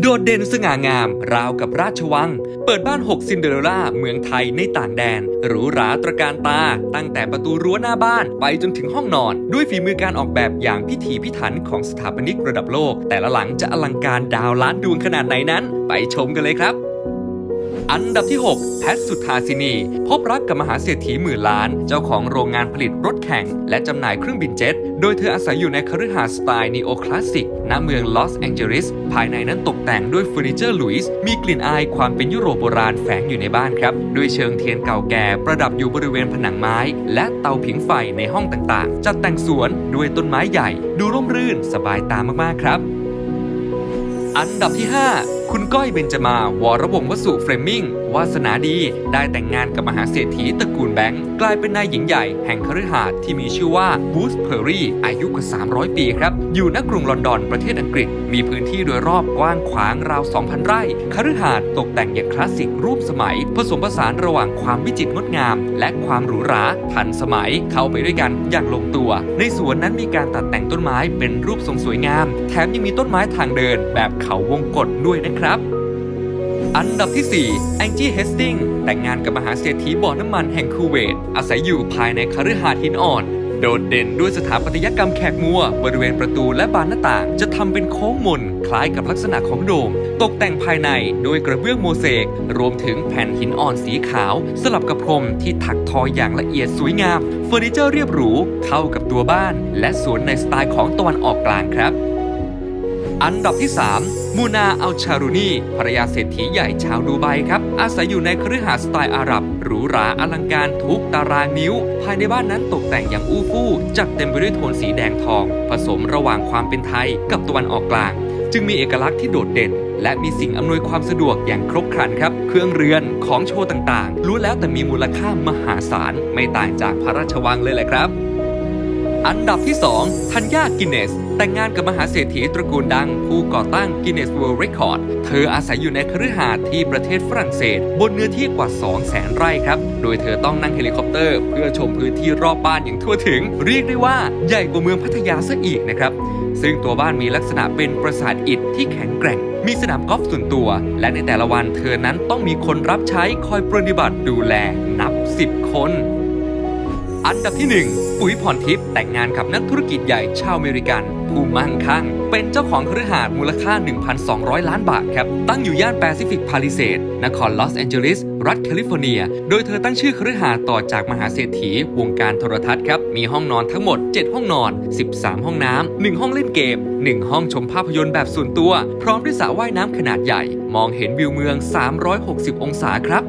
โดดเด่นสง่างาม ราวกับราชวัง เปิดบ้าน 6 ซินเดอเรลล่า เมืองไทยในต่างแดน หรูหราตระการตา ตั้งแต่ประตูรั้วหน้าบ้าน ไปจนถึงห้องนอน ด้วยฝีมือการออกแบบอย่างพิถีพิถันของสถาปนิกระดับโลก แต่ละหลังจะอลังการดาวล้านดวงขนาดไหนนั้น ไปชมกันเลยครับ อันดับที่ 6 แพทสุธาสินี พบรักกับมหาเศรษฐีหมื่นล้าน เจ้าของโรงงานผลิตรถแข่ง และจำหน่ายเครื่องบินเจ็ต โดยเธออาศัยอยู่ในคฤหาสน์สไตล์นีโอคลาสสิกณเมืองลอสแองเจลิส ภายในนั้นตกแต่งด้วยเฟอร์นิเจอร์หลุยส์ มีกลิ่นอายความเป็นยุโรปโบราณแฝงอยู่ในบ้านครับ ด้วยเชิงเทียนเก่าแก่ประดับอยู่บริเวณผนังไม้ และเตาผิงไฟในห้องต่างๆ จัดแต่งสวนด้วยต้นไม้ใหญ่ ดูร่มรื่นสบายตามากๆครับ อันดับที่ 5 คุณก้อยเบญจมา วรวงวสุเฟรมมิงวาสนาดี ได้แต่งงานกับมหาเศรษฐีตระกูลแบงค์กลายเป็นนายหญิงใหญ่แห่งคฤหาสน์ที่มีชื่อว่าบูสเพอร์รี่อายุกว่า 300 ปีครับ อยู่ณกรุงลอนดอนประเทศอังกฤษ มีพื้นที่โดยรอบกว้างขวางราว 2,000 ไร่คฤหาสน์ตกแต่งอย่างคลาสสิกรูปสมัย ผสมผสานระหว่างความวิจิตรงดงาม และความหรูหราทันสมัยเข้าไปด้วยกันอย่างลงตัว ในสวนนั้นมีการตัดแต่งต้นไม้เป็นรูปทรงสวยงาม แถมยังมีต้นไม้ทางเดินแบบเขาวงกตด้วยนะครับอันดับที่ 4 แองจี้เฮสติงแต่งงานกับมหาเศรษฐีบ่อน้ำมันแห่งคูเวต อาศัยอยู่ภายในคฤหาสน์หินอ่อน โดดเด่นด้วยสถาปัตยกรรมแขกมัว บริเวณประตูและบานหน้าต่าง จะทำเป็นโค้งมน คล้ายกับลักษณะของโดม ตกแต่งภายในด้วยกระเบื้องโมเสก รวมถึงแผ่นหินอ่อนสีขาว สลับกับพรมที่ถักทออย่างละเอียดสวยงามเฟอร์นิเจอร์เรียบหรูเข้ากับตัวบ้าน และสวนในสไตล์ของตะวันออกกลางครับ อันดับที่ 3 มูนาอัลชารูนีภรรยาเศรษฐีใหญ่ชาวดูไบครับ อาศัยอยู่ในคฤหาสน์สไตล์อาหรับ หรูหราอลังการทุกตารางนิ้ว ภายในบ้านนั้นตกแต่งอย่างอู้ฟู่จัดเต็มไปด้วยโทนสีแดงทอง ผสมระหว่างความเป็นไทยกับตะวันออกกลาง จึงมีเอกลักษณ์ที่โดดเด่น และมีสิ่งอำนวยความสะดวกอย่างครบครันครับ เครื่องเรือนของโชว์ต่างๆล้วนแล้วแต่มีมูลค่ามหาศาลไม่ต่างจากพระราชวังเลยแหละครับอันดับที่2ธัญญากินเนส แต่งงานกับมหาเศรษฐีตระกูลดังผู้ก่อตั้ง Guinness World Record เธออาศัยอยู่ในคฤหาสน์ที่ประเทศฝรั่งเศส บนเนื้อที่กว่า2แสนไร่ครับ โดยเธอต้องนั่งเฮลิคอปเตอร์ เพื่อชมพื้นที่รอบบ้านอย่างทั่วถึง เรียกได้ว่าใหญ่กว่าเมืองพัทยาซะอีกนะครับ ซึ่งตัวบ้านมีลักษณะเป็นปราสาทอิฐที่แข็งแกร่งมีสนามกอล์ฟส่วนตัว และในแต่ละวันเธอนั้นต้องมีคนรับใช้คอยปรนนิบัติดูแลนับ 10 คน อันดับที่ 1 ปุ๋ยพรทิพย์แต่งงานกับนักธุรกิจใหญ่ชาวอเมริกัน ผู้มั่งคั่ง เป็นเจ้าของคฤหาสน์มูลค่า 1,200 ล้านบาทครับ ตั้งอยู่ย่านแปซิฟิกพาลิเซดนครลอสแอนเจลิส รัฐแคลิฟอร์เนีย โดยเธอตั้งชื่อคฤหาสน์ต่อจากมหาเศรษฐีวงการโทรทัศน์ครับ มีห้องนอนทั้งหมด 7 ห้องนอน 13 ห้องน้ำ 1 ห้องเล่นเกม 1 ห้องชมภาพยนตร์แบบส่วนตัว พร้อมด้วยสระว่ายน้ำขนาดใหญ่ มองเห็นวิวเมือง 360 องศาครับ